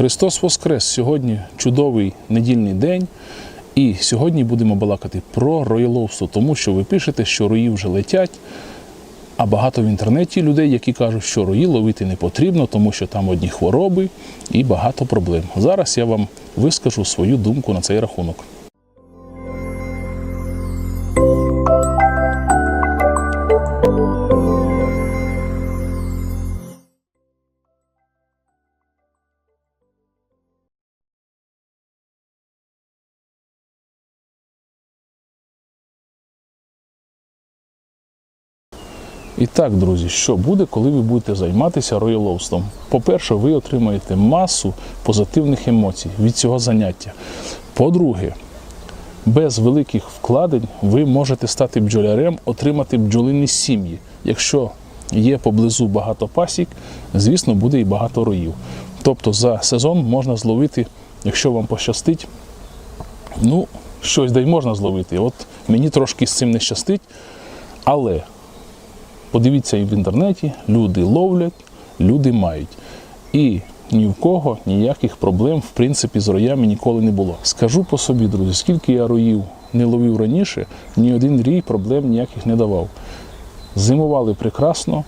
Христос Воскрес! Сьогодні чудовий недільний день. І сьогодні будемо балакати про роїловство, тому що ви пишете, що рої вже летять. А багато в інтернеті людей, які кажуть, що рої ловити не потрібно, тому що там одні хвороби і багато проблем. Зараз я вам вискажу свою думку на цей рахунок. І так, друзі, що буде, коли ви будете займатися роїловством? По-перше, ви отримаєте масу позитивних емоцій від цього заняття. По-друге, без великих вкладень ви можете стати бджолярем, отримати бджолині сім'ї. Якщо є поблизу багато пасік, звісно, буде і багато роїв. Тобто за сезон можна зловити, якщо вам пощастить, ну, щось дай можна зловити. От мені трошки з цим не щастить, але Подивіться і в інтернеті, люди ловлять, люди мають. І ні в кого ніяких проблем, в принципі, з роями ніколи не було. Скажу по собі, друзі, скільки я роїв не ловив раніше, ні один рій проблем ніяких не давав. Зимували прекрасно,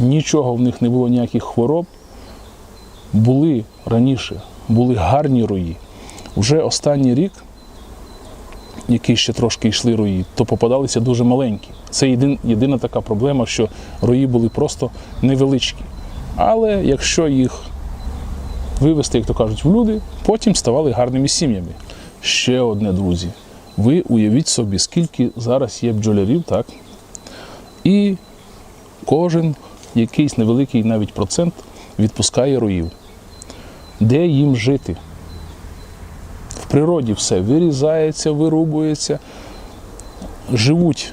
нічого в них не було ніяких хвороб. Були раніше, були гарні рої. Вже останній рік які ще трошки йшли рої, то попадалися дуже маленькі. Це єдин, єдина така проблема, що рої були просто невеличкі. Але якщо їх вивести, як то кажуть, в люди, потім ставали гарними сім'ями. Ще одне, друзі. Ви уявіть собі, скільки зараз є бджолярів, так? І кожен якийсь невеликий навіть процент відпускає роїв. Де їм жити? Природі все вирізається, вирубується. Живуть.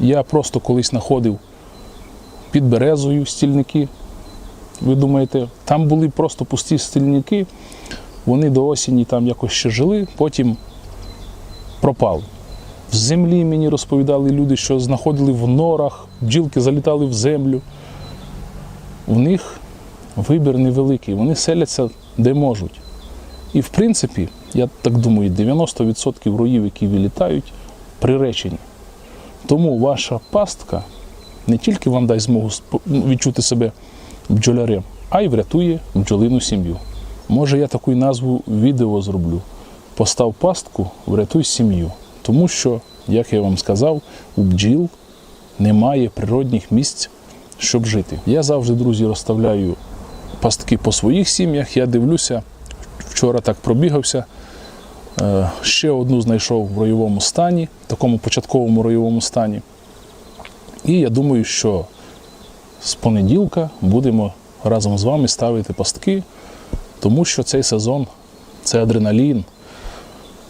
Я просто колись знаходив під березою стільники. Ви думаєте, там були просто пусті стільники, вони до осені там якось ще жили, потім пропали. В землі мені розповідали люди, що знаходили в норах, бджілки залітали в землю. В них вибір невеликий, вони селяться де можуть. І в принципі, я так думаю, 90% роїв, які вилітають, приречені. Тому ваша пастка не тільки вам дасть змогу сп- відчути себе бджолярем, а й врятує бджолину сім'ю. Може, я таку назву відео зроблю. Постав пастку, врятуй сім'ю. Тому що, як я вам сказав, у бджіл немає природних місць, щоб жити. Я завжди, друзі, розставляю пастки по своїх сім'ях. Я дивлюся, вчора так пробігався. Е, Ще одну знайшов в роєвому стані, в такому початковому роєвому стані. І я думаю, що з понеділка будемо разом з вами ставити пастки, тому що цей сезон це адреналін,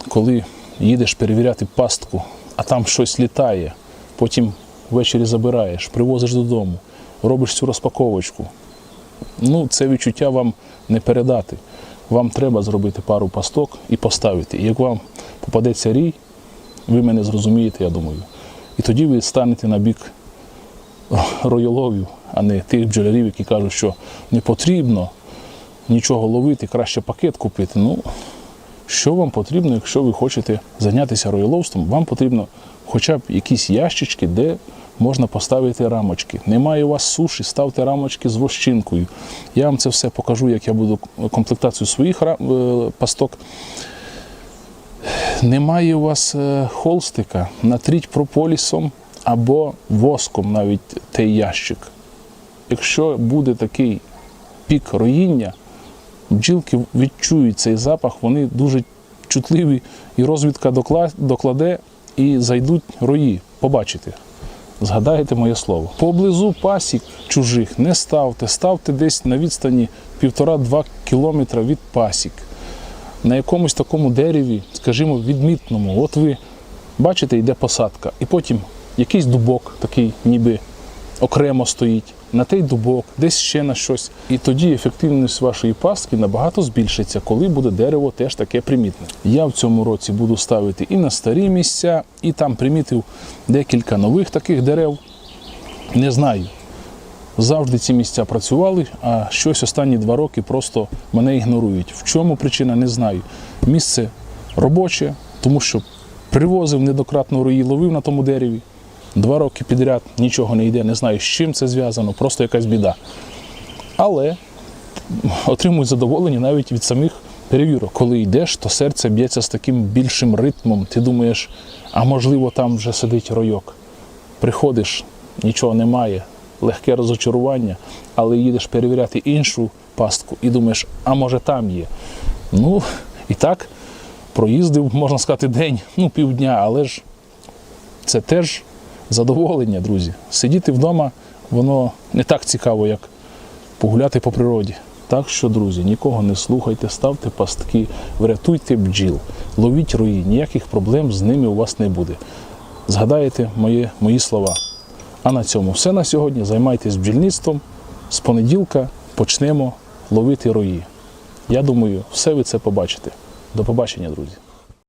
коли їдеш перевіряти пастку, а там щось літає, потім ввечері забираєш, привозиш додому, робиш цю розпаковочку. Ну, це відчуття вам не передати. Вам треба зробити пару пасток і поставити. І як вам попадеться рій, ви мене зрозумієте, я думаю. І тоді ви станете на бік роyоловів, а не тих бджолярів, які кажуть, що не потрібно нічого ловити, краще пакет купити. Ну, що вам потрібно, якщо ви хочете зайнятися рояловством, вам потрібно хоча б якісь ящички, де можна поставити рамочки. Немає у вас суші, ставте рамочки з вощинкою. Я вам це все покажу, як я буду комплектацію своїх е, пасток. Немає у вас е, холстика, натріть прополісом або воском навіть той ящик. Якщо буде такий пік роїння, бджілки відчують цей запах, вони дуже чутливі, і розвідка докладе і зайдуть рої. Побачите. Згадаєте моє слово. Поблизу пасік чужих не ставте, ставте десь на відстані 1,5-2 кілометра від пасік. На якомусь такому дереві, скажімо, відмітному. От ви бачите, йде посадка, і потім якийсь дубок такий, ніби окремо стоїть, на той дубок, десь ще на щось. І тоді ефективність вашої пастки набагато збільшиться, коли буде дерево теж таке примітне. Я в цьому році буду ставити і на старі місця, і там примітив декілька нових таких дерев. Не знаю, Завжди ці місця працювали, а щось останні два роки просто мене ігнорують. В чому причина, не знаю. Місце робоче, тому що привозив недократно рої, ловив на тому дереві. Два роки підряд нічого не йде, не знаю, з чим це зв'язано, просто якась біда. Але отримують задоволення навіть від самих перевірок. Коли йдеш, то серце б'ється з таким більшим ритмом. Ти думаєш, а можливо там вже сидить ройок. Приходиш, нічого немає, легке розочарування, але їдеш перевіряти іншу пастку і думаєш, а може там є. Ну, і так проїздив, можна сказати, день, ну півдня, але ж це теж задоволення, друзі. Сидіти вдома, воно не так цікаво, як погуляти по природі. Так що, друзі, нікого не слухайте, ставте пастки, врятуйте бджіл, ловіть рої, ніяких проблем з ними у вас не буде. Згадаєте мої, мої слова. А на цьому все на сьогодні. Займайтесь бджільництвом. З понеділка почнемо ловити рої. Я думаю, все ви це побачите. До побачення, друзі.